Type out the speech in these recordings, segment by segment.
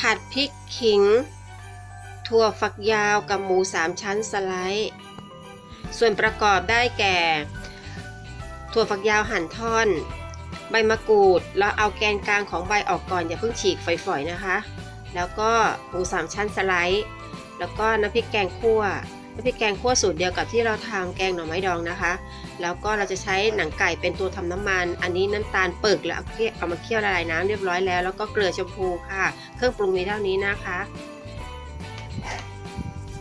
ผัดพริกขิง ถั่วฝักยาวกับหมูสามชั้นสไลด์ ส่วนประกอบได้แก่ ถั่วฝักยาวหั่นท่อน ใบมะกรูด แล้วเอาแกนกลางของใบออกก่อนอย่าเพิ่งฉีกฝอยๆนะคะ แล้วก็หมูสามชั้นสไลด์ แล้วก็น้ำพริกแกงคั่ว น้ำพริกแกงคั่วสูตรเดียวกับที่เราทำแกงหน่อไม้ดองนะคะ แล้วก็เราจะใช้หนังไก่เป็นตัวทำน้ำมัน อันนี้น้ำตาลเปึกแล้วเอาเคี่ยวเอามาเคี่ยวละลายน้ำเรียบร้อยแล้ว แล้วก็เกลือชมพูค่ะ เครื่องปรุงมีเท่านี้นะคะ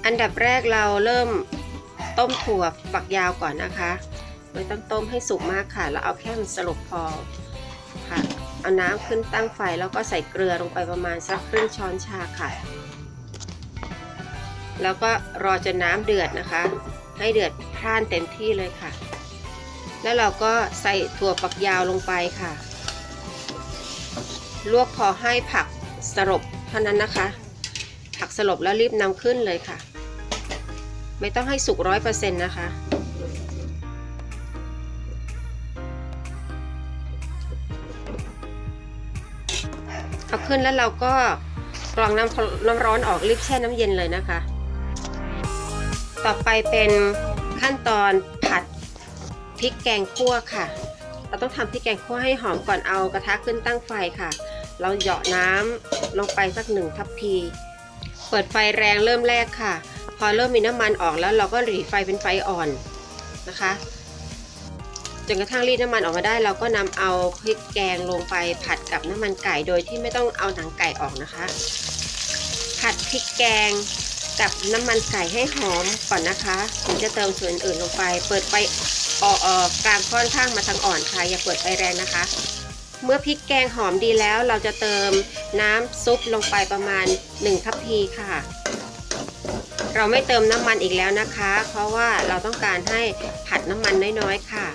อันดับแรกเราเริ่มต้มถั่วฝักยาวก่อนนะคะไม่ต้องต้มให้สุกมากค่ะ แล้วเอาแค่มันสลบพอค่ะ เอาน้ำขึ้นตั้งไฟแล้วก็ใส่เกลือลงไปประมาณสักครึ่งช้อนชาค่ะ แล้วก็รอจนน้ำเดือดนะคะ ให้เดือดพร่านเต็มที่เลยค่ะ แล้วเราก็ใส่ถั่วฝักยาวลงไปค่ะ ลวกพอให้ผักสลบเท่านั้นนะคะ ผักสลบแล้วรีบนำขึ้นเลยค่ะ ไม่ต้องให้สุกร้อยเปอร์เซ็นต์นะคะเอาขึ้นแล้วเราก็กรองน้ำน้ำร้อนออกรีบแช่น้ำเย็นเลยนะคะ ต่อไปเป็นขั้นตอนผัดพริกแกงคั่วค่ะ เราต้องทำพริกแกงคั่วให้หอมก่อนเอากระทะขึ้นตั้งไฟค่ะ เราเหยาะน้ำลงไปสักหนึ่งทัพพี เปิดไฟแรงเริ่มแรกค่ะ พอเริ่มมีน้ำมันออกแล้วเราก็หลีไฟเป็นไฟอ่อนนะคะจนกระทั่งรีดน้ำมันออกมาได้ เราก็นำเอาพริกแกงลงไปผัดกับน้ำมันไก่โดยที่ไม่ต้องเอาหนังไก่ออกนะคะ ผัดพริกแกง กับน้ำมันไก่ให้หอมก่อนนะคะถึงจะเติมส่วนอื่นลงไป เปิดไฟออกกลางค่อนข้างมาทางอ่อนค่ะ อย่าเปิดไฟแรงนะคะ เมื่อพริกแกงหอมดีแล้ว เราจะเติมน้ำซุปลงไปประมาณ1ทัพพีค่ะ เราไม่เติมน้ำมันอีกแล้วนะคะ เพราะว่าเราต้องการให้ผัดน้ำมันน้อยๆค่ะ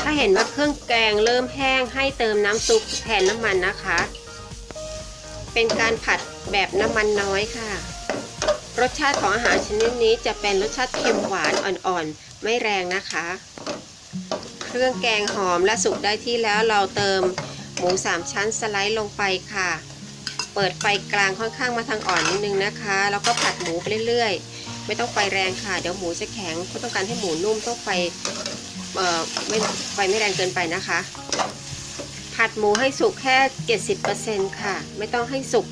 ถ้าเห็นว่าเครื่องแกงเริ่มแห้งให้เติมน้ำซุปแทนน้ำมันนะคะ เป็นการผัดแบบน้ำมันน้อยค่ะ รสชาติของอาหารชนิดนี้จะเป็นรสชาติเค็มหวานอ่อนๆ ไม่แรงนะคะ เครื่องแกงหอมและสุกได้ที่แล้วเราเติมหมูสามชั้นสไลด์ลงไปค่ะ เปิดไฟกลางค่อนข้างมาทางอ่อนนิดนึงนะคะ แล้วก็ผัดหมูไปเรื่อยๆ ไม่ต้องไฟแรงค่ะ เดี๋ยวหมูจะแข็งก็ต้องการให้หมูนุ่มต้องไฟเอ่อไม่ไฟไม่แรงเกินไปนะคะ ผัดหมูให้สุกแค่ 70%ค่ะ ไม่ต้องให้สุก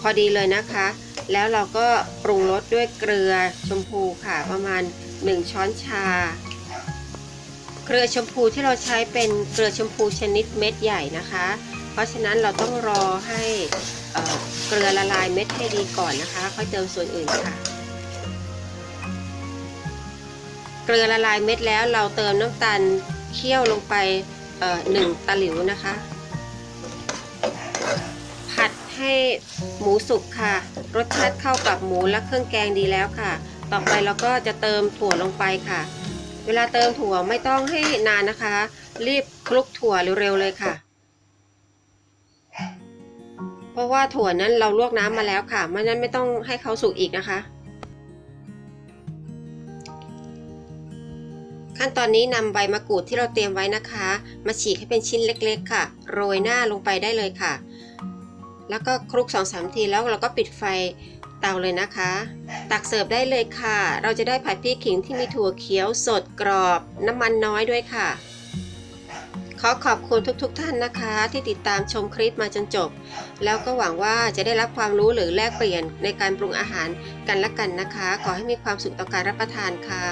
พอดีเลยนะคะ แล้วเราก็ปรุงรสด้วยเกลือชมพูค่ะประมาณ 1 ช้อนชา เกลือชมพูที่เราใช้เป็นเกลือชมพูชนิดเม็ดใหญ่นะคะ เพราะฉะนั้นเราต้องรอให้เอ่อเกลือละลายเม็ดให้ดีก่อนนะคะ ค่อยเติมส่วนอื่นค่ะ เกลือละลายเม็ดแล้วเราเติมน้ำตาลเคี่ยวลงไปหนึ่งตะหลิวนะคะ ให้หมูสุกค่ะ รสชาติเข้ากับหมูและเครื่องแกงดีแล้วค่ะ ต่อไปเราก็จะเติมถั่วลงไปค่ะ เวลาเติมถั่วไม่ต้องให้นานนะคะ รีบคลุกถั่วเร็วๆเลยค่ะ เพราะว่าถั่วนั้นเราลวกน้ำมาแล้วค่ะไม่นั้นไม่ต้องให้เขาสุกอีกนะคะ ขั้นตอนนี้นำใบมะกรูดที่เราเตรียมไว้นะคะ มาฉีกให้เป็นชิ้นเล็กๆ ค่ะ โรยหน้าลงไปได้เลยค่ะ แล้วก็คลุก2อสทีแล้วเราก็ปิดไฟเตาเลยนะคะ ตักเสิร์ฟได้เลยค่ะ เราจะได้ผัดพริกขิงที่มีถั่วเขียวสดกรอบ น้ำมันน้อยด้วยค่ะ ขอขอบคุณทุกๆทท่านนะคะ ที่ติดตามชมคลิปมาจนจบ แล้วก็หวังว่าจะได้รับความรู้หรือแลกเปลี่ยนในการปรุงอาหารกันและกันนะคะ ขอให้มีความสุขต่อการรับประทานค่ะ